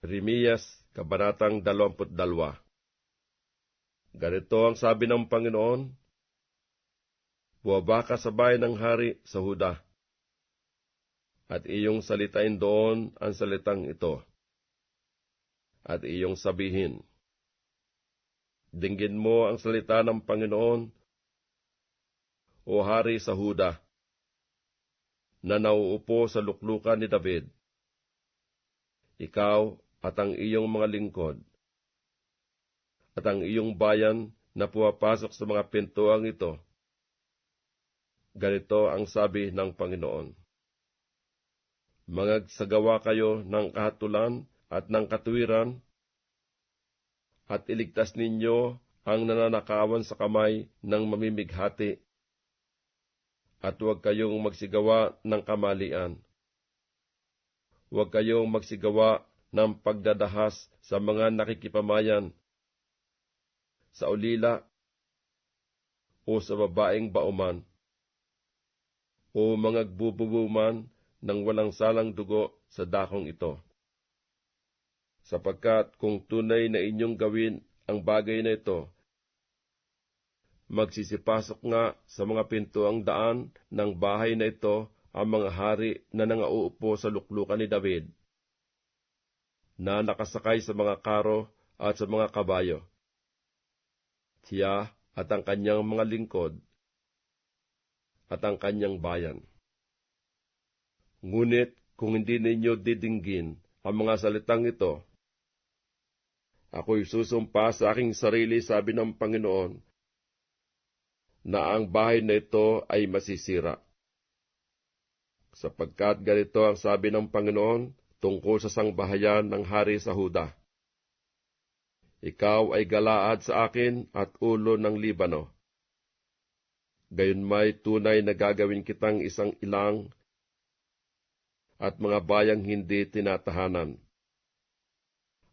Rimiyas, Kabanatang 22 Ganito ang sabi ng Panginoon, Buwaba ka sa bayan ng hari sa Huda, at iyong salitain doon ang salitang ito, at iyong sabihin, Dinggin mo ang salita ng Panginoon, o hari sa Huda, na nauupo sa luklukan ni David. Ikaw at ang iyong mga lingkod, at ang iyong bayan na puwapasok sa mga pintuang ito. Ganito ang sabi ng Panginoon. Mangagsagawa kayo ng kahatulan at ng katuwiran, at iligtas ninyo ang nananakawan sa kamay ng mamimighati, at huwag kayong magsigawa ng kamalian. Huwag kayong magsigawa ng pagdadahas sa mga nakikipamayan, sa ulila, o sa babaeng bauman, o mga gbububuman ng walang salang dugo sa dakong ito. Sapagkat kung tunay na inyong gawin ang bagay na ito, magsisipasok nga sa mga pintuang daan ng bahay na ito ang mga hari na nangauupo sa luklukan ni David, na nakasakay sa mga karo at sa mga kabayo. Siya at ang kanyang mga lingkod at ang kanyang bayan. Ngunit kung hindi ninyo didinggin ang mga salitang ito, ako'y susumpa sa aking sarili, sabi ng Panginoon, na ang bahay na ito ay masisira. Sapagkat ganito ang sabi ng Panginoon tungkol sa sangbahayan ng hari sa Huda. Ikaw ay galaad sa akin at ulo ng Libano. Gayon may tunay na gagawin kitang isang ilang at mga bayang hindi tinatahanan.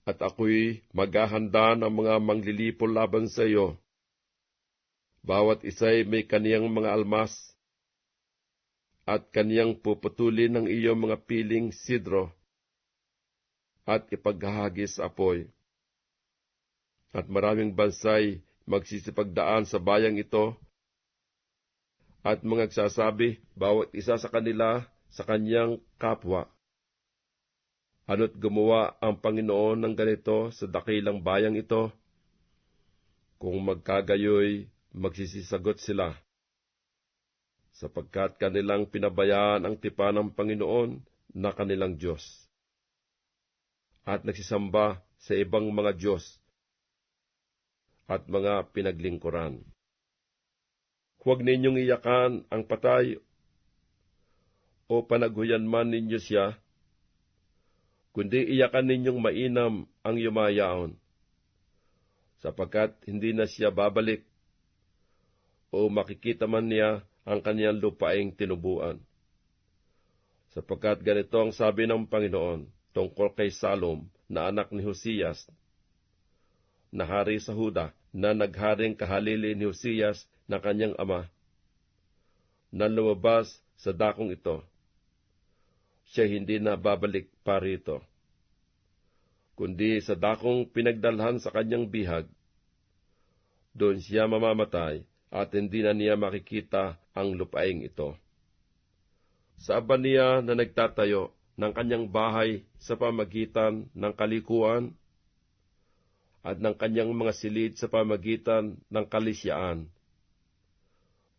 At ako'y maghahanda ng mga manglilipol laban sa iyo. Bawat isa'y may kaniyang mga almas at kaniyang puputulin ng iyong mga piling sidro at ipaghahagis apoy. At maraming bansay magsisipagdaan sa bayang ito at mga nagsasabi bawat isa sa kanila sa kanyang kapwa. Ano't gumawa ang Panginoon ng ganito sa dakilang bayang ito? Kung magkagayoy, magsisisagot sila. Sapagkat kanilang pinabayaan ang tipa ng Panginoon na kanilang Diyos. At nagsisamba sa ibang mga Diyos at mga pinaglingkuran. Huwag ninyong iyakan ang patay o panaghuyan man ninyo siya, kundi iyakan ninyong mainam ang yumayaon, sapagkat hindi na siya babalik o makikita man niya ang kanyang lupaing tinubuan. Sapagkat ganito ang sabi ng Panginoon tungkol kay Salom na anak ni Hosiyas, na hari sa Huda, na nagharing kahalili ni Hosiyas na kanyang ama, na lumabas sa dakong ito. Siya hindi na babalik pa rito, kundi sa dakong pinagdalhan sa kanyang bihag. Doon siya mamamatay at hindi na niya makikita ang lupaing ito. Sa aba niya na nagtatayo ng kanyang bahay sa pamagitan ng kalikuan at ng kanyang mga silid sa pamagitan ng kalisyaan,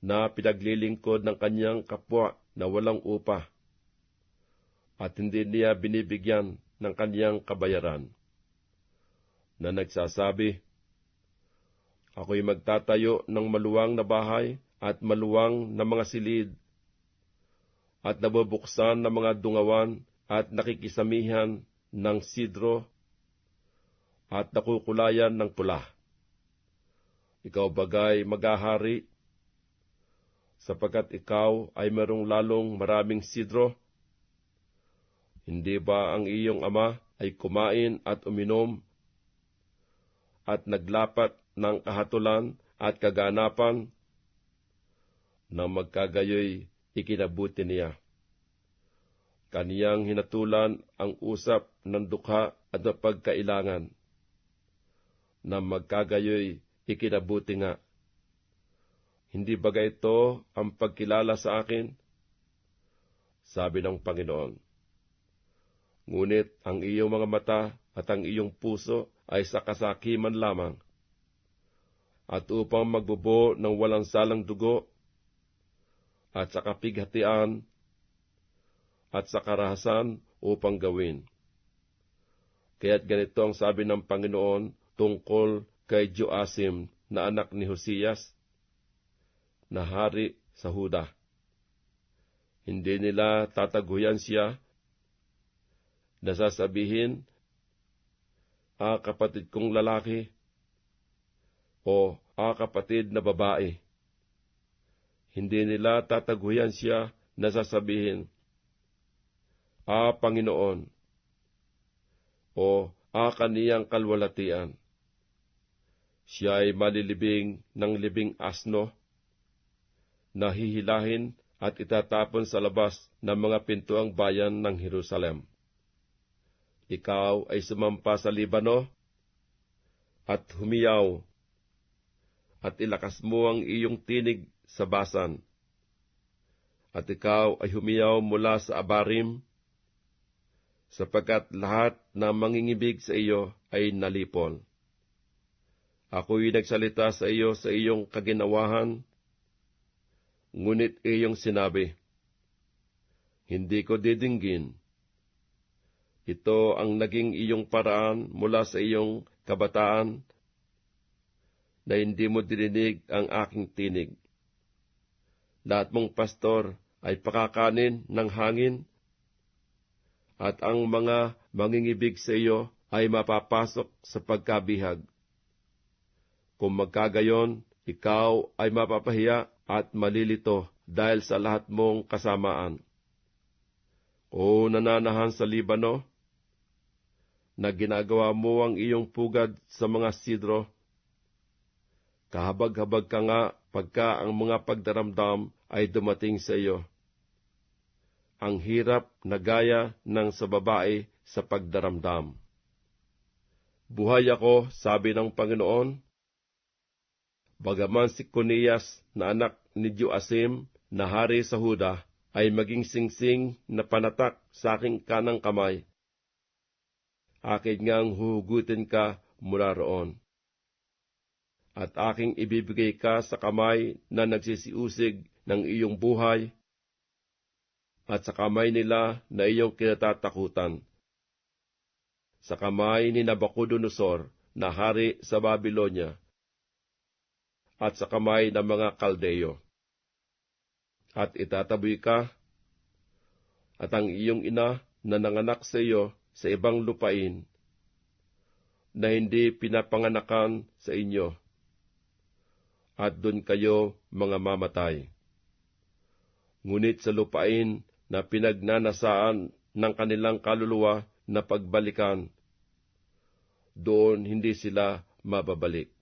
na pinaglilingkod ng kanyang kapwa na walang upa, at hindi niya binibigyan ng kanyang kabayaran, na nagsasabi, Ako'y magtatayo ng maluwang na bahay at maluwang na mga silid, at nabubuksan ng mga dungawan at nakikisamihan ng sidro at nakukulayan ng pula. Ikaw bagay magahari, sapagkat ikaw ay merong lalong maraming sidro. Hindi ba ang iyong ama ay kumain at uminom at naglapat ng kahatulan at kaganapan na magkagayoy ikinabuti niya. kaniyang hinatulan ang usap ng dukha at mapagkailangan, na magkagayoy ikinabuti nga. Hindi ba ito ang pagkilala sa akin? Sabi ng Panginoon. Ngunit ang iyong mga mata at ang iyong puso ay sa kasakiman lamang. At upang magbubo ng walang salang dugo, at sa kapighatian, at sa karahasan upang gawin. Kaya't ganito ang sabi ng Panginoon tungkol kay Joasim na anak ni Hosias, na hari sa Huda. Hindi nila tataguyan siya, nasasabihin, Ah, kapatid kong lalaki, o Ah, kapatid na babae. Hindi nila tataguyan siya, nasasabihin, Ah, Panginoon, o Ah, kaniyang kalwalatian. Siya ay malilibing ng libing asno, nahihilahin at itatapon sa labas ng mga pintuang bayan ng Jerusalem. Ikaw ay sumampa sa Libano at humiyaw at ilakas mo ang iyong tinig sa basan. At ikaw ay humiyaw mula sa Abarim, sapagkat lahat na mangingibig sa iyo ay nalipol. Ako'y nagsalita sa iyo sa iyong kaginawahan, ngunit iyong sinabi, Hindi ko didinggin. Ito ang naging iyong paraan mula sa iyong kabataan, na hindi mo dirinig ang aking tinig. Lahat mong pastor ay pakakanin ng hangin, at ang mga mangingibig sa iyo ay mapapasok sa pagkabihag. Kung magkagayon, ikaw ay mapapahiya at malilito dahil sa lahat mong kasamaan. O nananahan sa Libano, na ginagawa mo ang iyong pugad sa mga sidro, kahabag-habag ka nga pagka ang mga pagdaramdam ay dumating sa iyo. Ang hirap na gaya ng sa babae sa pagdaramdam. Buhay ako, sabi ng Panginoon, bagaman si Kunias na anak ni Joasim na hari sa Huda ay maging singsing na panatak sa aking kanang kamay. Akin ngang huhugutin ka mula roon. At aking ibibigay ka sa kamay na nagsisiusig ng iyong buhay, at sa kamay nila na iyong kinatatakutan. Sa kamay ni Nabucodonosor na hari sa Babylonia, at sa kamay ng mga Kaldeo. At itataboy ka, at ang iyong ina na nanganak sa iyo sa ibang lupain, na hindi pinapanganakan sa inyo, at doon kayo mga mamatay. Ngunit sa lupain na pinagnanasaan ng kanilang kaluluwa na pagbalikan, doon hindi sila mababalik.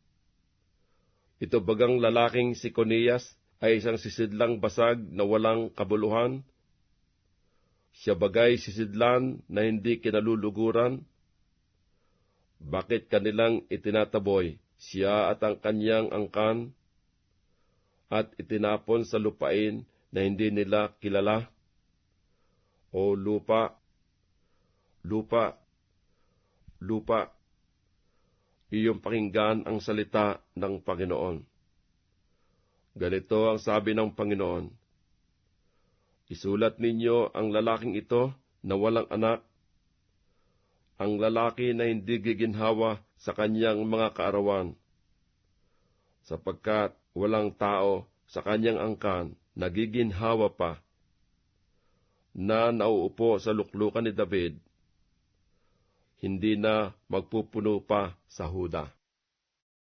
Ito bagang lalaking si Conias ay isang sisidlang basag na walang kabuluhan? Siya bagay sisidlan na hindi kinaluluguran? Bakit kanilang itinataboy siya at ang kanyang angkan at itinapon sa lupain na hindi nila kilala? O lupa, lupa, lupa, iyong pakinggan ang salita ng Panginoon. Ganito ang sabi ng Panginoon, Isulat ninyo ang lalaking ito na walang anak, ang lalaki na hindi giginhawa sa kanyang mga kaarawan, sapagkat walang tao sa kanyang angkan nagiginhawa pa, na nauupo sa luklukan ni David, hindi na magpupuno pa sa Huda.